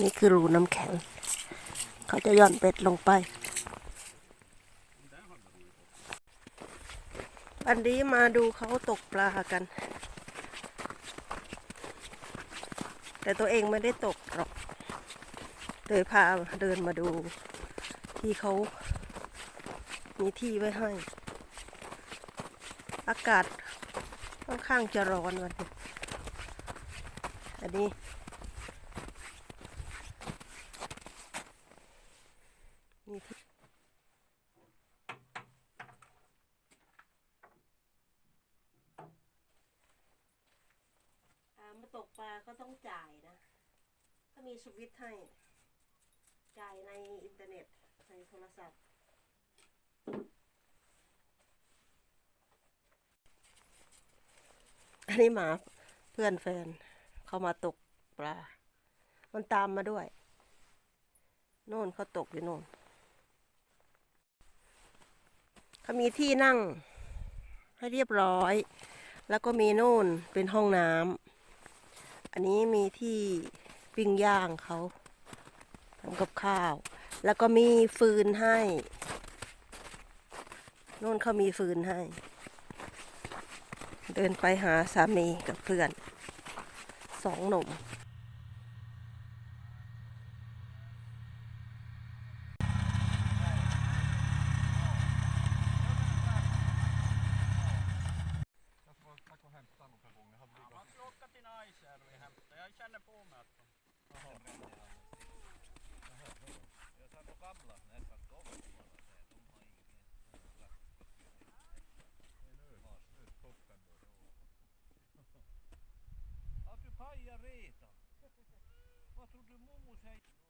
นี่คือรูน้ำแข็ง เขาจะย่อนเป็ดลงไป อันนี้มาดูเขาตกปลากัน แต่ตัวเองไม่ได้ตกหรอกเลยพาเดินมาดูที่เขามีที่ไว้ให้ อากาศค่อนข้างจะร้อนวันนี้อันนี้ มีที่อ่ามา ตกปลาก็ต้องจ่ายนะถ้ามีสวิตช์ให้ จ่ายในอินเทอร์เน็ตในโทรศัพท์อันนี้หมาเพื่อนแฟนเขามาตกปลา มันตามมาด้วย โน่นเขาตกอยู่โน่นเขามีที่นั่ง ให้เรียบร้อย แล้วก็มีโน่นเป็นห้องน้ำ อันนี้มีที่ปิ้งย่างเขาทำกับข้าว แล้วก็มีฟืนให้นู่นเขามีฟืนให้ เดินไปหาสามีกับเพื่อนสองหนุ่ม jag känner på mig alltså. att de... Jag satt och gamblade när jag satt. De har inget Eller hur? Toppen börjar. Du pajat redan? Vad tror du mormor säger?